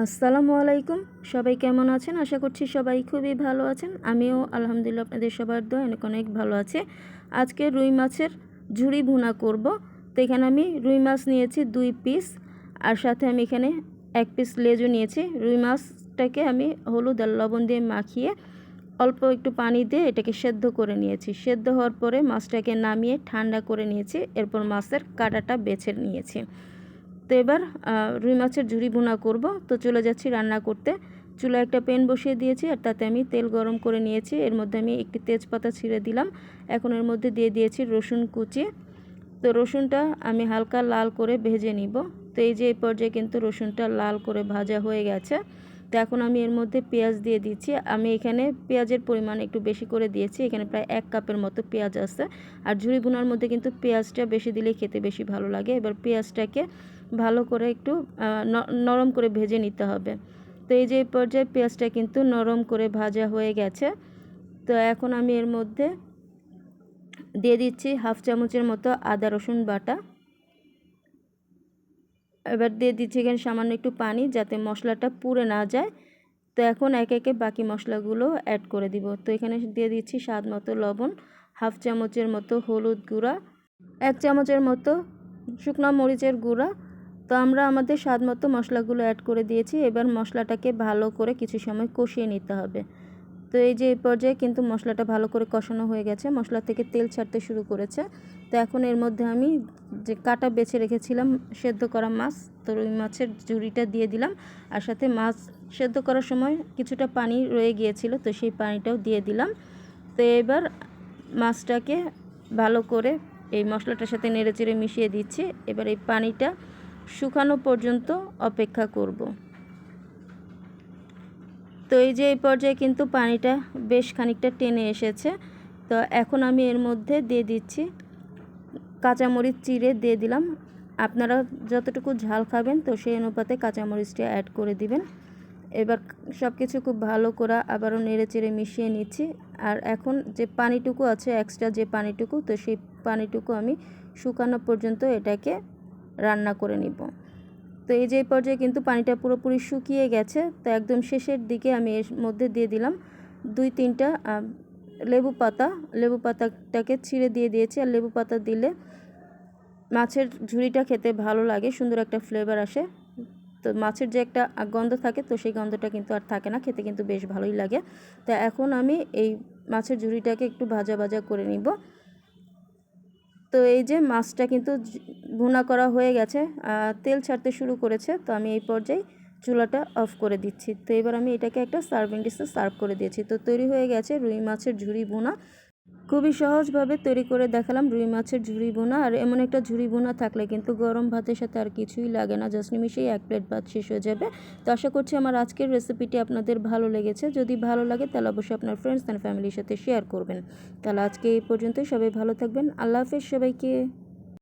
আসসালামু আলাইকুম। সবাই কেমন আছেন? আশা করছি সবাই খুবই ভালো আছেন। আমিও আলহামদুলিল্লাহ আপনাদের সবার দোয়া অনেক অনেক ভালো আছে। আজকে রুই মাছের ঝুড়ি ভুনা করব। তো এখানে আমি রুই মাছ নিয়েছি দুই পিস আর সাথে আমি এখানে এক পিস লেজও নিয়েছি। রুই মাছটাকে আমি হলুদ আর লবণ দিয়ে মাখিয়ে অল্প একটু পানি দিয়ে এটাকে সেদ্ধ করে নিয়েছি। সেদ্ধ হওয়ার পরে মাছটাকে নামিয়ে ঠান্ডা করে নিয়েছি। এরপর মাছের কাঁটাটা বেছে নিয়েছি। তো এবার রুই মাছের ঝুড়ি বোনা করব। তো চলে যাচ্ছি রান্না করতে। চুলা একটা প্যান বসিয়ে দিয়েছি আর তাতে আমি তেল গরম করে নিয়েছি। এর মধ্যে আমি একটি তেজপাতা ছিঁড়ে দিলাম। এখন এর মধ্যে দিয়ে দিয়েছি রসুন কুচি। তো রসুনটা আমি হালকা লাল করে ভেজে নিব। তো এই যে এই পর্যায়ে কিন্তু রসুনটা লাল করে ভাজা হয়ে গেছে। তো এখন আমি এর মধ্যে পেঁয়াজ দিয়ে দিচ্ছি। আমি এখানে পেঁয়াজের পরিমাণ একটু বেশি করে দিয়েছি। এখানে প্রায় এক কাপের মতো পেঁয়াজ আছে। আর ঝুড়ি বোনার মধ্যে কিন্তু পেঁয়াজটা বেশি দিলে খেতে বেশি ভালো লাগে। এবার পেঁয়াজটাকে ভালো করে একটু নরম করে ভেজে নিতে হবে। তো এই যে পর্যায়ে পেঁয়াজটা কিন্তু নরম করে ভাজা হয়ে গেছে। তো এখন আমি এর মধ্যে দিয়ে দিচ্ছি হাফ চামচের মতো আদা, রসুন বাটা। এবার দিয়ে দিচ্ছি এখানে সামান্য একটু পানি যাতে মশলাটা পুড়ে না যায়। তো এখন একে একে বাকি মশলাগুলো অ্যাড করে দিব। তো এখানে দিয়ে দিচ্ছি স্বাদ মতো লবণ, হাফ চামচের মতো হলুদ গুঁড়া, এক চামচের মতো শুকনো মরিচের গুঁড়া তো আমরা আমাদের স্বাদ মতো মশলাগুলো অ্যাড করে দিয়েছি। এবার মশলাটাকে ভালো করে কিছু সময় কষিয়ে নিতে হবে। তো এই যে এই পর্যায়ে কিন্তু মশলাটা ভালো করে কষানো হয়ে গেছে। মশলা থেকে তেল ছাড়তে শুরু করেছে। তো এখন এর মধ্যে আমি যে কাটা বেছে রেখেছিলাম সেদ্ধ করা মাছ, তো রুই মাছের ঝুড়িটা দিয়ে দিলাম। আর সাথে মাছ সেদ্ধ করার সময় কিছুটা পানি রয়ে গিয়েছিল, তো সেই পানিটাও দিয়ে দিলাম। তো এবার মাছটাকে ভালো করে এই মশলাটার সাথে নেড়েচেড়ে মিশিয়ে দিচ্ছি। এবার এই পানিটা শুকানো পর্যন্ত অপেক্ষা করব। তো এই যে এই পর্যায়ে কিন্তু পানিটা বেশ খানিকটা টেনে এসেছে। তো এখন আমি এর মধ্যে দিয়ে দিচ্ছি। কাঁচামরিচ চিড়ে দিয়ে দিলাম। আপনারা যতটুকু ঝাল খাবেন, তো সেই অনুপাতে কাঁচামরিচটা অ্যাড করে দিবেন। এবার সব কিছু খুব ভালো করে আবারও নেড়ে চেড়ে মিশিয়ে নিচ্ছি। আর এখন যে পানিটুকু আছে এক্সট্রা যে পানিটুকু, তো সেই পানিটুকু আমি শুকানো পর্যন্ত এটাকে রান্না করে নিব। তো এই যে পর্যায়ে কিন্তু পানিটা পুরোপুরি শুকিয়ে গেছে। তো একদম শেষের দিকে আমি এর মধ্যে দিয়ে দিলাম দুই তিনটা লেবু পাতা। লেবু পাতাটাকে ছিঁড়ে দিয়ে দিয়েছি। আর লেবু পাতা দিলে মাছের ঝুড়িটা খেতে ভালো লাগে, সুন্দর একটা ফ্লেভার আসে। তো মাছের যে একটা গন্ধ থাকে, তো সেই গন্ধটা কিন্তু আর থাকে না, খেতে কিন্তু বেশ ভালোই লাগে। তা এখন আমি এই মাছের ঝুড়িটাকে একটু ভাজা ভাজা করে নিব। তো এই যে মাছটা কিন্তু ভুনা করা হয়ে গেছে তেল ছাড়তে শুরু করেছে, তো আমি এই পর্যায়ে চুলাটা অফ করে দিচ্ছি। তো এবার আমি এটাকে একটা সার্ভিং ডিশে সার্ভ করে দিয়েছি। তো তৈরি হয়ে গেছে রুই মাছের ঝুড়ি বোনা খুবই সহজভাবে তৈরি করে দেখালাম রুই মাছের ঝুড়ি বোনা, আর এমন একটা ঝুড়ি বোনা থাকলে কিন্তু গরম ভাতের সাথে আর কিছুই লাগে না, জাস্ট নিমিশেই এক প্লেট ভাত শেষ হয়ে যাবে। তো আশা করছি আমার আজকের রেসিপিটি আপনাদের ভালো লেগেছে। যদি ভালো লাগে তাহলে অবশ্যই আপনার ফ্রেন্ডস অ্যান্ড ফ্যামিলির সাথে শেয়ার করবেন। তাহলে আজকে এই পর্যন্তই, সবাই ভালো থাকবেন, আল্লাহ হাফেজ সবাইকে।